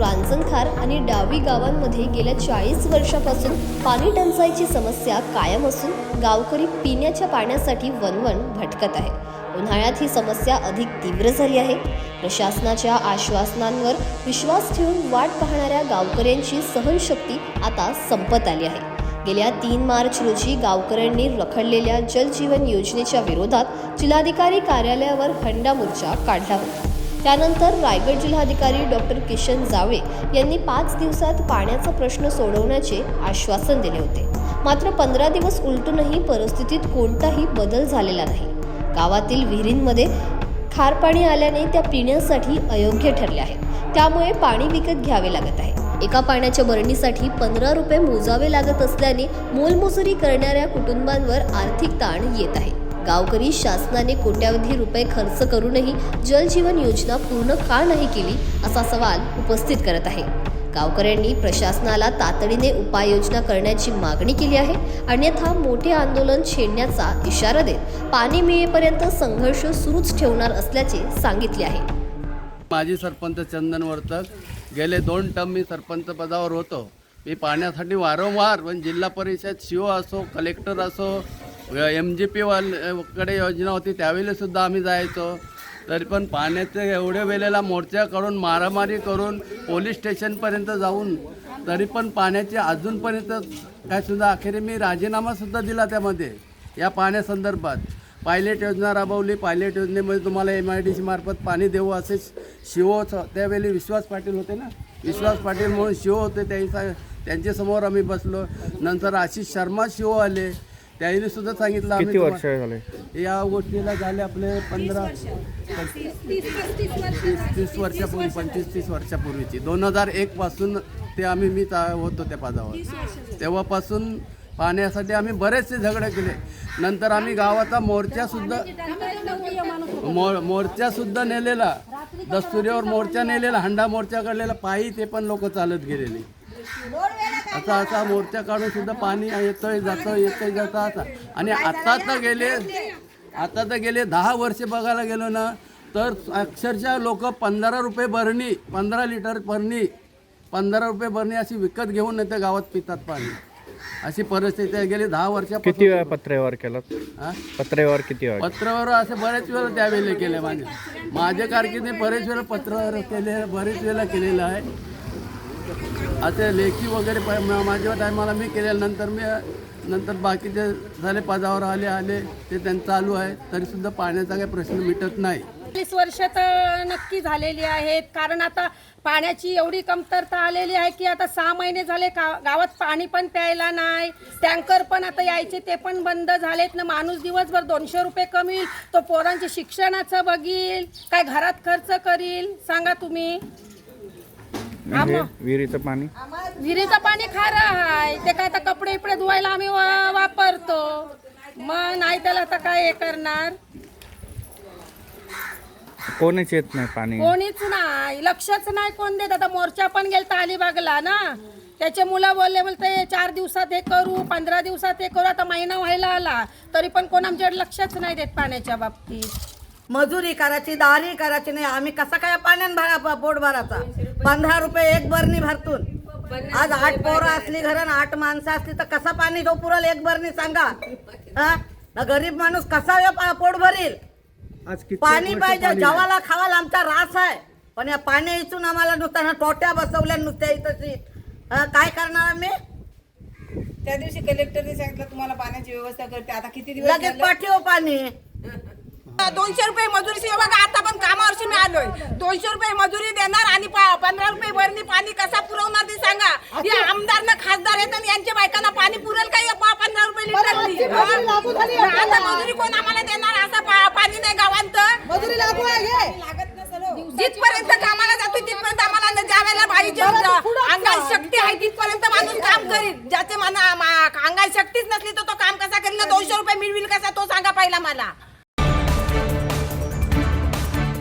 रांजणखार आणि डावी गावांमध्ये गेल्या चाळीस वर्षापासून पाणी टंचाईची समस्या कायम असून गावकरी पिण्याच्या पाण्यासाठी वणवण भटकत आहे. उन्हाळ्यात ही समस्या अधिक तीव्र झाली आहे. प्रशासनाच्या आश्वासनांवर विश्वास ठेवून वाट पाहणाऱ्या गावकऱ्यांची सहनशक्ती आता संपत आली आहे. गेल्या तीन मार्च रोजी गावकऱ्यांनी रखडलेल्या जलजीवन योजनेच्या विरोधात जिल्हाधिकारी कार्यालयावर हंडा मोर्चा काढला होता. त्यानंतर रायगड जिल्हाधिकारी डॉक्टर किशन जावळे यांनी पाच दिवसात पाण्याचा प्रश्न सोडवण्याचे आश्वासन दिले होते. मात्र पंधरा दिवस उलटूनही परिस्थितीत कोणताही बदल झालेला नाही. गावातील विहिरींमध्ये खार पाणी आल्याने त्या पिण्यासाठी अयोग्य ठरल्या आहेत. त्यामुळे पाणी विकत घ्यावे लागत आहे. एका पाण्याच्या बरणीसाठी पंधरा रुपये मोजावे लागत असल्याने मोलमजुरी करणाऱ्या कुटुंबांवर आर्थिक ताण येत आहे. गावकरी शासनाने कोट्यावधी रुपये खर्च करूनही जलजीवन योजना पूर्ण का नाही केली असा सवाल उपस्थित करत आहे. गावकऱ्यांनी प्रशासनाला तातडीने उपाययोजना करण्याची मागणी केली आहे. अन्यथा मोठे आंदोलन छेडण्याचा इशारा देत पाणी मिळेपर्यंत संघर्ष सुरूच ठेवणार असल्याचे सांगितले आहे. माजी सरपंच चंदन वर्तक गेले दोन टर्म मी सरपंच पदावर होतो. मी पाण्यासाठी वारंवार पण जिल्हा परिषद शिओ असो कलेक्टर असो एम जी पी वालकडे योजना होती त्यावेळी सुद्धा आम्ही जायचो. तरी पण पाण्याचे एवढ्या वेळेला मोर्चा करून मारामारी करून पोलीस स्टेशनपर्यंत जाऊन तरी पण पाण्याची अजूनपर्यंत काय सुद्धा अखेरी मी राजीनामासुद्धा दिला त्यामध्ये या पाण्यासंदर्भात पायलट योजना राबवली पायलट योजनेमध्ये तुम्हाला एम आय डी सी मार्फत पाणी देऊ असे शिव त्यावेळी विश्वास पाटील होते ना? विश्वास पाटील म्हणून शिव होते त्यांच्या त्यांच्यासमोर आम्ही बसलो. नंतर आशिष शर्मा शिव आले. त्यांनी सुद्धा सांगितलं आम्ही किती वर्ष तुम्हा- झाले? या गोष्टीला झाले आपले पंधरा तीस तीस वर्षापूर्वी पंचवीस तीस वर्षापूर्वीची. दोन हजार एक पासून ते आम्ही मी ता- होतो त्या पदावर तेव्हापासून पाण्यासाठी आम्ही बरेचसे झगडे केले. नंतर आम्ही गावाचा मोर्चा सुद्धा मोर मोर्चा सुद्धा नेलेला. दस्तुरीवर मोर्चा नेलेला हंडा मोर्चा काढलेला. पायी ते पण लोक चालत गेलेले. असा असा मोर्चा काढून सुद्धा पाणी येतोय जातं येतोय जातं असा. आणि आता तर गेले आता तर गेले दहा वर्षे बघायला गेलो ना तर अक्षरशः लोक पंधरा रुपये भरणी पंधरा लिटर भरणी पंधरा रुपये भरणी अशी विकत घेऊन येते गावात पितात पाणी. अशी परिस्थिती आहे. गेली दहा किती वर्षापासून वेळा पत्रव्यवहार केला? पत्रव्यवहार किती वेळा? पत्रावर असे बरेच वेळा त्यावेळेला केले माझे. माझ्या कारकिर्दीत बरेच वेळा पत्रावर केले बरेच वेळा केलेलं आहे. असे लेखी वगैरे प- माझ्या टायमाला मी केलेलं. नंतर मी नंतर बाकीचे झाले पदावर आले आले ते त्यांचं चालू आहे. तरीसुद्धा पाण्याचा काही प्रश्न मिटत नाही. वीस वर्ष तर नक्की झालेली आहेत. कारण आता पाण्याची एवढी कमतरता आलेली आहे की आता सहा महिने झाले का गावात पाणी पण प्यायला नाही. टँकर पण आता यायचे ते पण बंद झालेत. ना माणूस दिवसभर दोनशे रुपये कमील तो पोरांचे शिक्षणाचं बघील. काय घरात खर्च करील? सांगा तुम्ही. म्हणजे विहिरीचं पाणी? विहिरीचं पाणी खारं आहे ते काय आता कपडे इपडे धुवायला आम्ही वा- वापरतो. मग नाही त्याला आता काय हे करणार? कोणीच येत नाही पाणी. कोणीच नाही. लक्षच नाही कोण देत. आता मोर्चा पण गेलता अलिबागला ना. त्याचे मुलं बोलले बोलते चार दिवसात हे करू पंधरा दिवसात हे करू. आता महिना व्हायला आला. तरी पण कोण आमच्याकडे लक्षच नाही देत पाण्याच्या बाबतीत. मजुरी करायची दारी करायची नाही. आम्ही कसा काय पाण्यान भरा पोट भराचा पंधरा रुपये एक बरणी भरतून. आज आठ पोरं असली घरात आठ माणसं असली तर कसा पाणी जो पुरल एक बरणी सांगा? हा? ना गरीब माणूस कसा पा- पोट भरील? आज किती पाणी पाहिजे जेवायला खावाला आमचा रास आहे. पण या पाणी इथून आम्हाला नुसत्या ना टोट्या बसवल्या नुसत्या इथं काय करणार आम्ही? त्या दिवशी कलेक्टरने सांगितलं तुम्हाला पाण्याची व्यवस्था करते. आता किती दिवस लगेच? पाठीव पाणी. दोनशे रुपये मजुरी शिवाय बघा आता पण कामावरशी मी आलोय. दोनशे रुपये मजुरी देणार आणि पंधरा रुपये भरणी पाणी कसा पुरवणार ते सांगा. हे आमदार ना खासदार आहेत आणि यांच्या बायकांना पाणी पुरेल काय हे पा- पंधरा रुपये लिटर आता मजुरी कोण आम्हाला देणार? असं पाणी नाही गावांत मजुरी लागू आहे जिथपर्यंत कामाला जातो तिथपर्यंत आम्हाला न ज्यावेळेला पाहिजे. अंगात शक्ती आहे तिथपर्यंत माणूस काम करील. ज्याचे मना अंगात शक्तीच नसली तर तो काम कसा करील? ना दोनशे रुपये मिळविल कसा? तो सांगा पहिला मला.